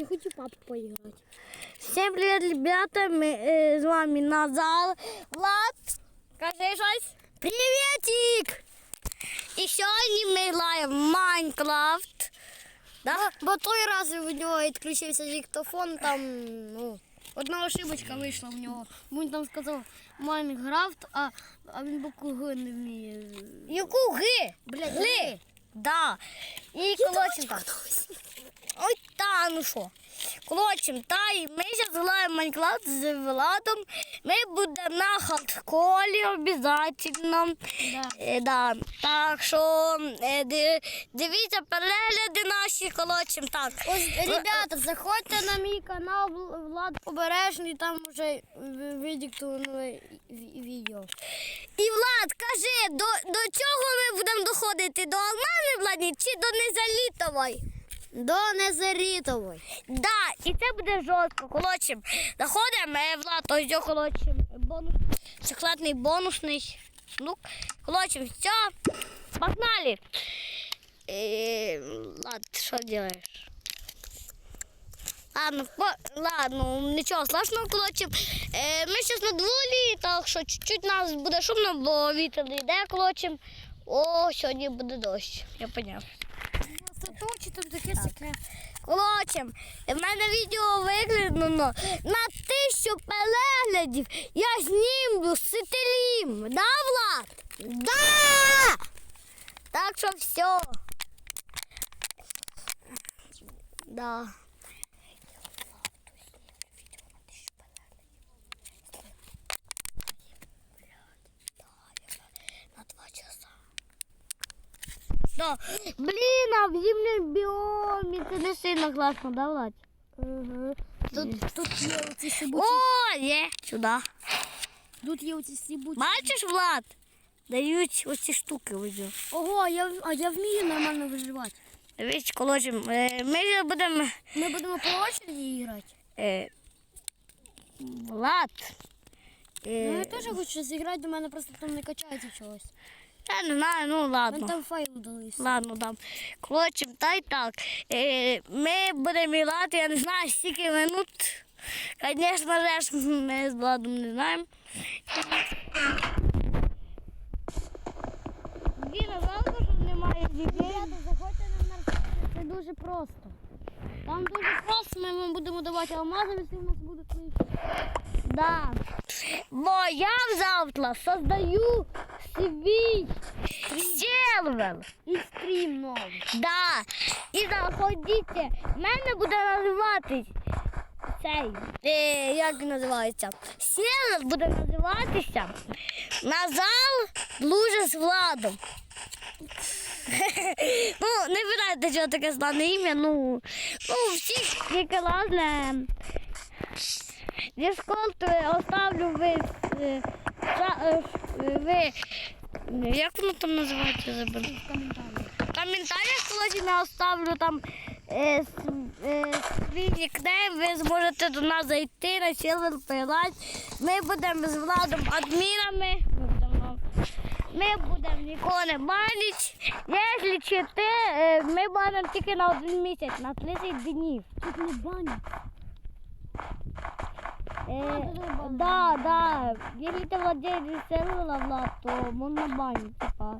Я хочу папу поиграть. Всім привіт, ребята! Ми е, з вами Назар, Влад. Кажи щось. Привітик! І сьогодні ми граємо в Майнкрафт. Да? Бо той раз в нього відключився диктофон, там, ну, одна ошибочка вийшла в нього. Він там сказав Майнкрафт, а, а він букву Г не вміє. Яку ги? Блядь, Гли? Да. І так. Ой, та, ну що. Коротше, та і ми зараз граємо Майнкрафт з Владом. Ми будемо на хардколі обов'язково. Да. Е, да. Так що е, ди- дивіться перегляди наші, коротше, так. Ось, ребята, заходьте на мій канал Вл- Влад Побережний, там вже видиктовано відео. І Влад, кажи, до, до чого ми будемо доходити? До Алмази, Владні, чи до Незалітової? До Незарітової. Да, і це буде жорстко. Коротше, заходимо, Влад, ось його, коротше, бонус, секретний бонусний. Ну, коротше, все, погнали. Е, Влад, що робиш? Ладно, по, ладно, нічого страшного, коротше. Е, ми зараз на дворі, так що чуть-чуть нас буде шумно, бо вітер йде, коротше. О, сьогодні буде дощ, я поняв. Висоту чи там таке секрет? Коротше, в мене відео виглядано на тисячу переглядів. Я знімлю з сителім. Да, Влад? Да! Так що все. Да. Да. Блін, а в зимнім біомі це не сильно класно, да, Влад? Угу. Тут, тут є оці сибучі. О, є, сюди. Тут є оці сибучі. Бачиш, Влад? Дають оці штуки ось. Ого, а я, а я вмію нормально виживати. Дивись, коротше, е, ми будемо. Ми будемо по очереді грати. Е, Влад. Ну, я Е, теж хочу зіграти, до мене просто там не качається чогось. Я не знаю, ну ладно. там файл дались. Ладно, дам. Коротше, та й так. Е, ми будемо грати, я не знаю, скільки минут. Звісно ж, ми з Владом не знаємо. Діна, жалко, що немає дітей. Ребята, заходьте на наш це дуже просто. Там дуже просто, ми вам будемо давати алмази, якщо у нас будуть лишні. Да. Бо я завтра создаю свій сервер. І стрім новий. Да. І заходіть. В мене буде називатись цей. Е, як називається? Сервер буде називатися Назал Лужа з Владом. ну, не питайте, чого таке складне ім'я. Ну, ну всіх яке лазне. Дискорд е, оставлю ви, е, е, ви. Як воно там називається? Забуду. В коментарях. В коментарях я оставлю там е, е, свій нікнейм, ви зможете до нас зайти на сервер пограти. Ми будемо з Владом адмінами. Ми будемо, нікого не банити. Якщо ти, ми банимо тільки на один місяць, на 30 днів. Тут не банять. Е, да, да. Якщо ти владелець сервера, то можна банити. Типа.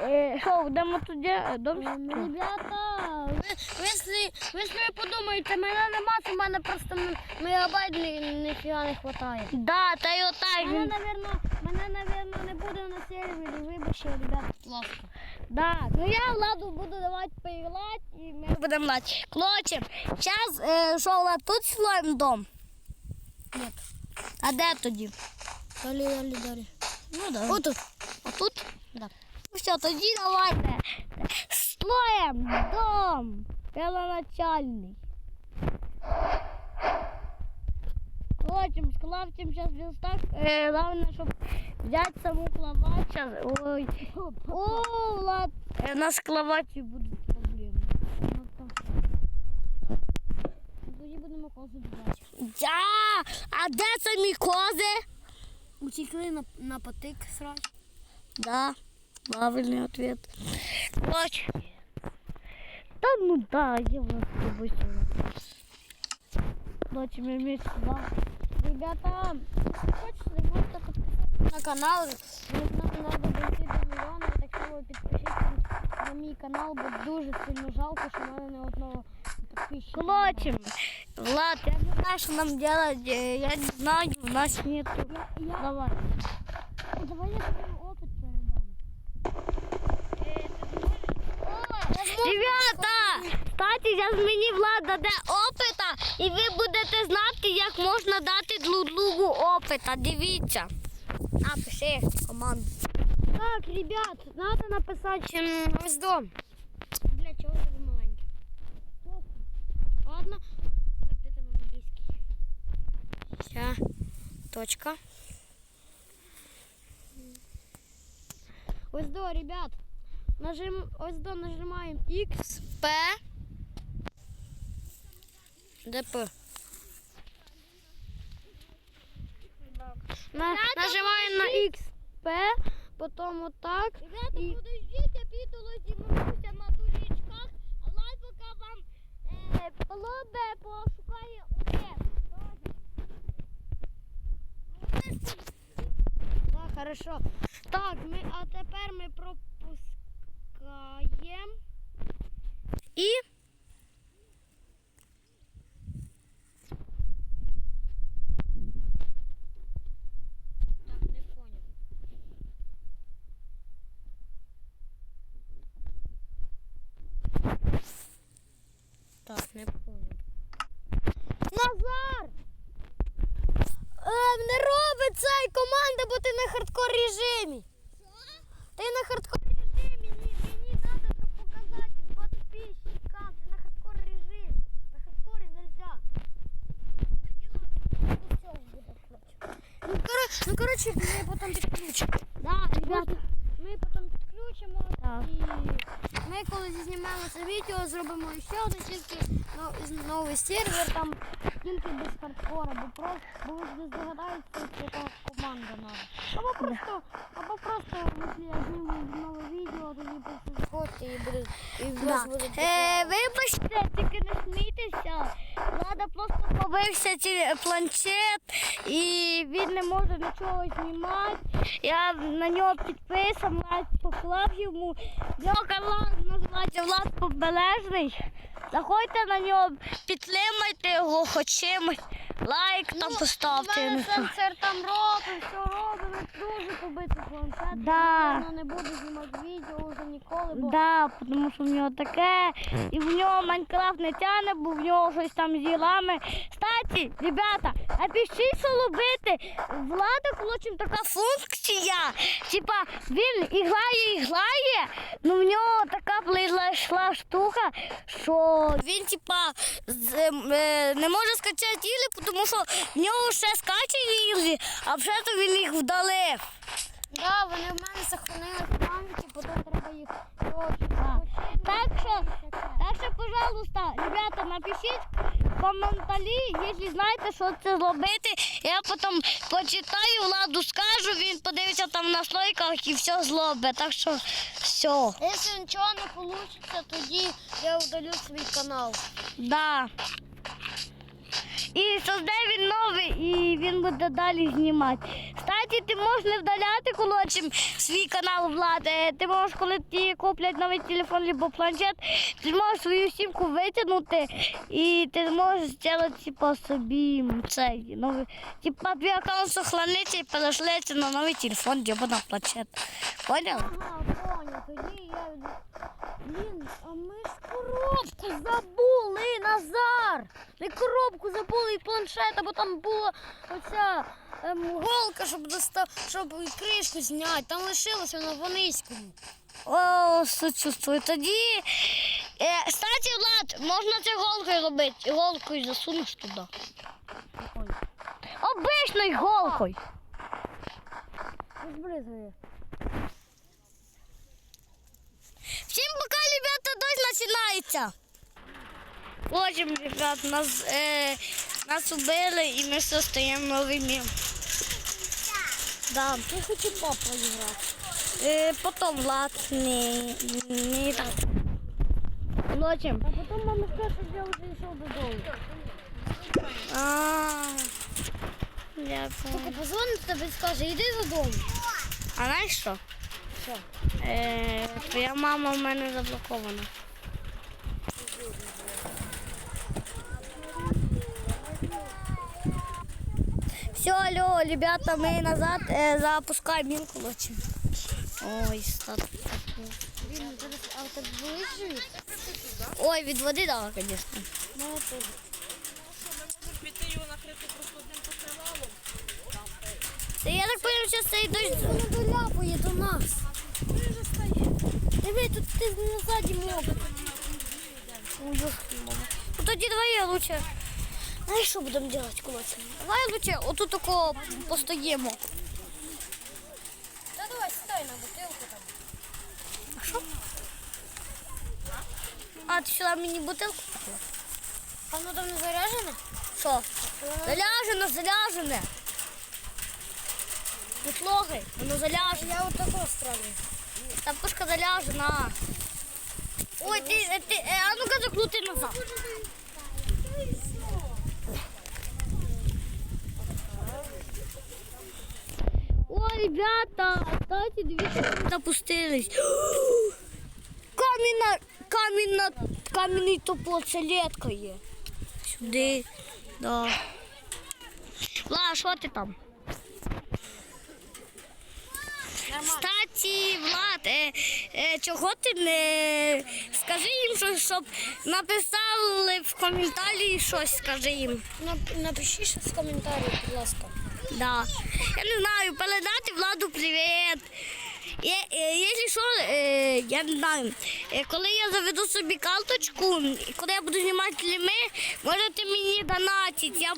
Е, що, будемо тоді? е, Дом? Ем, Ребята, ви, ви, якщо- ви якщо ви подумаєте, мене нема, в мене просто м- мегабайт ні- ніфіга не вистачає. Да, та й отак. Мене, він- наверно, мене, наверно, не буде на сервері, вибачте, ребята, ласка. Да. Ну я Владу буду давати поіграти і ми будемо грати. Короче, зараз, е, що Влад, тут слоєм дом? Ні. А де тоді? Далі, далі, далі. Ну да. Отут. Отут? Да. Ну все, тоді давайте. Слоєм дом. Первоначальний. Короче, з клавчем зараз він так. Е, головне, щоб взяти саму кровать. Щас. Ой. О, Влад. Е, У нас з кроваті будуть проблеми. Ну. Тоді будемо козу брати. Я! А де самі кози? Утекли на, на потик сразу. Да, правильный ответ. Короче. Да ну да, я вас люблю. Ночі ми вместе вам. Ребята, если хочете, можете подписаться на канал. Нам надо дойти до мільйона, так що ви підпишіться на мій канал, бо дуже сильно жалко, що в мене не одного підписчика. Короче, Влад, я не знаю, что нам делать. э, Я не знаю, у нас нету. Я, Давай. давай я тобі опит передам. Ребята, кстати, зараз мені Влад даде опита, і ви будете знати, як можна дати друг другу опита. Дивіться. А, пиши команду. Так, ребят, надо написать м, ось до. Для чого це маленьке? Ладно. Так, де там англійський? Ща. Точка. Ось до, ребят. Нажим, ось до нажимаємо X, P, DP. На, нажимаємо на X, P, потім отак. Ребята, І- подождіть, я піду на турічках, а Влад поки вам е, пошукає оце. Так, хорошо. Так, ми, а тепер ми пропускаємо. І. Так, не понял. Так, не понял. Назар! Е, не робить цей команда, бо ти на хардкор режимі. Ти на хардкор режимі, мені, мені треба, щоб показати подписчикам. Ти на хардкор режимі. На хардкорі нельзя. Ну, коро, коротше, ми потім підключимо. Да, ребята. Ми потім підключимо Так. і ми коли знімемо це відео, зробимо ще один тільки но- з- новий сервер, там тільки без хардкора, бо просто бо ви ж не здогадаєтеся, яка команда надо. Або просто, або просто, якщо я зніму нове відео, тоді просто заходьте і буде і в Да. буде Е, вибачте, тільки не смійтеся. Влада просто побився ці планшет і він не може нічого знімати. Я на нього підписав, Влад поклав йому. Його канал називається Влад Побележний. Заходьте на нього, підтримайте його хоч чимось. Лайк там ну, поставте. я мене сенсор там робить, все робить, дуже побитий планшет. Да. Я не буду знімати відео вже ніколи, бо Да, тому що в нього таке, і в нього Майнкрафт не тяне, бо в нього щось там з ділами. Кстати, ребята, напишіть, що робити. Влада, коротше, така функція. Типа він і грає, і грає, ну в нього така прийшла штука, що він типа не може скачати ігри, тому що в нього ще скачані ігри, а вже то він їх вдалив. Да, вони в мене сохранились в пам'яті, потім треба їх трохи Так. що, так що, пожалуйста, ребята, напишіть коментарі, якщо знаєте, що це зробити. Я потім почитаю, владу скажу, він подивиться там на слойках і все зробить. Так що все. Якщо нічого не вийде, тоді я удалю свій канал. Да. І созде він новий, і він буде далі знімати. Кстати, ти можеш не вдаляти колодчим свій канал влади. Ти можеш, коли ті куплять новий телефон або планшет, ти можеш свою сімку витягнути і ти зможеш зробити типу, собі цей новий. Типа твій аккаунт сохранити і перешлеться на новий телефон або на планшет. Поняв? Понял, тоді я... Блін, а ми ж коробку забули, Назар! Ми коробку забули і планшет, бо там була оця ем, голка, щоб доста... щоб кришку зняти. Там лишилося на Вониському. О, сочувствую. Тоді. Е, кстати, Влад, можна це голкою робити. Іголкою засунеш туди. Обичною голкою. Збризує. Всім пока, ребята, дощ починається. Потім, ребят, нас, е, нас убили і ми все стаємо новими. Да. Я хочу папу грати. Е, потім Влад не, не так. Потім. А потім мама скаже, що я вже йшов додому. А, Тільки позвонить тобі і скаже, йди додому. А знаєш що? Що? Е, твоя мама в мене заблокована. Все, алло, ребята, мы назад э, запускаем мин, короче. Ой, стат. Він зараз, а у тебе? Ой, від води дала, конечно. Мене теж. Піти його накрити просто одним покривалом. Я так понял, що цей дощ. Воно доляпає до нас. Диви, тут ти назаді мокрий. Ну тоді давай я лучше. Знаєш, що будемо робити, коротше? Давай лучше отут такого постоїмо. Та давай, сідай на бутилку там. А що? А, ти сюди мені бутилку? А воно там не заряджене? Що? Заляжено, заляжене. Не слухай, воно заляжено. Я от такого стравлю. Та пушка заляжена. Ой, ти, е, ти, е, а ну-ка закрути назад. О, ребята, кстати, дивіться, ми запустились. Камінна, камінна, камінний топор, це летка є. Сюди, да. Ла, що ти там? Кстати, Влад, е, е, чого ти не скажи їм, що, щоб написали в коментарі щось, скажи їм. Нап- Напиши щось в коментарі, будь ласка. Да. Я не знаю, передати Владу привіт. Є, е, якщо що, е, я не знаю, е, коли я заведу собі карточку, і коли я буду знімати фільми, можете мені донатити. Я,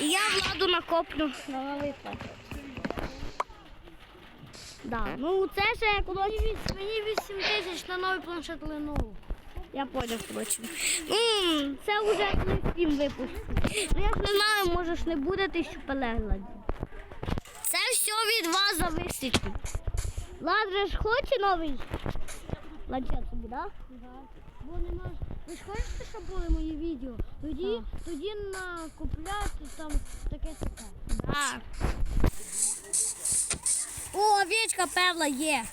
я Владу накоплю на новий платок. Да. Ну це ще коли Мені 8 тисяч на новий планшет Lenovo. Я поняв, коротше. Ну, це вже всім випустить. Ну, я ж не знаю, може ж не буде тисячу переглядів. Це все від вас зависить. Влад ж хоче новий планшет собі, так? Да. Бо нема. Ви ж хочете, щоб були мої відео? Тоді, тоді накупляти там таке таке. Да? О, овечка перла є.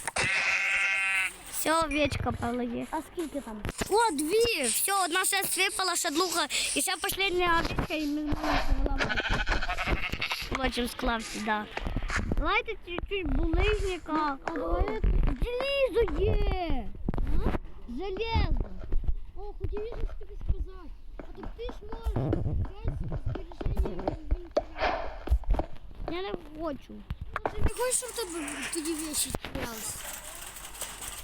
Все, овечка перла є. А скільки там? О, дві! Все, одна ще випала, ще друга. І ще последня овечка, і ми знаємо, Хочем склався, да. Давайте чуть-чуть булыжника. А давай Желізо є! Железо! О, хотів я щось тобі сказати. А так ти ж можеш. Я не хочу. Ну, Ти не хочеш, щоб в тебе тоді вещи терялись?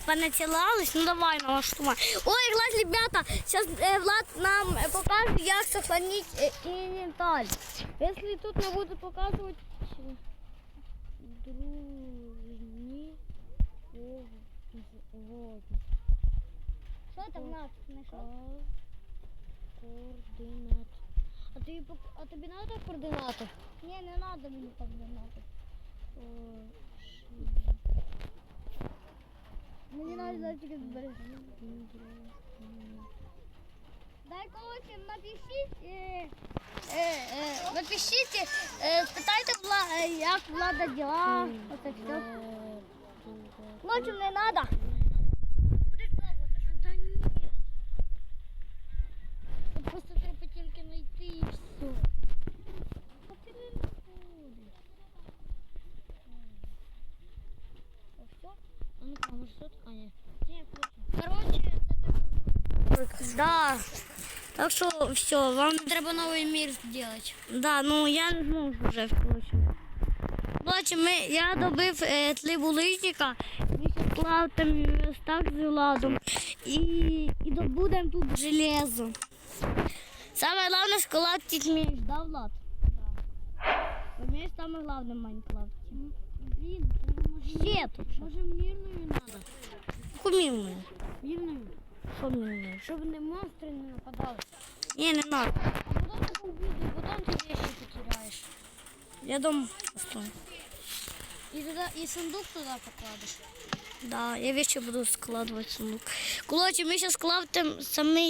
Понатілались? Ну давай налаштувай. Ой, Влад, ребята, сейчас э, Влад нам э, покажет, як сохранить э, инвентарь. Если тут не буду показывать... Дружні воді. Що там Влад знайшов? Координат. А тобі, пок- а тобі треба координати? Ні, не треба мені координати. Мені треба тільки збереження. Дай коротше, напишіть, е, е, е, напишіть, е, спитайте, Вла, е, як влада діла, оце все. Ночі не треба. Та ні. Просто треба тільки знайти і все. А ти не знаходиш. А все? А ну ка, може тут? А ні. Ні, просто. Коротше, це треба. Да. Так що все, вам Треба новий мір зробити. Да, ну я не зможу вже. Коротше, ми, я добив е, три булижника, ми ще плавтимо так з ладом і, і добудемо тут железо. Саме головне сколотити меч, да, Влад? Да. Меч саме головне в Майнкрафті. Блін. Ще тут. Може мірною треба? Кумівною. Мірною. Що мівною? Щоб не монстри не нападали. Ні, не надо. А потім ти убіду, потім ти вещи потеряєш. Я дома поставлю. І туди, і сундук туди покладеш. Да, я вещи буду складывать в сундук. Короче, мы сейчас складываем самый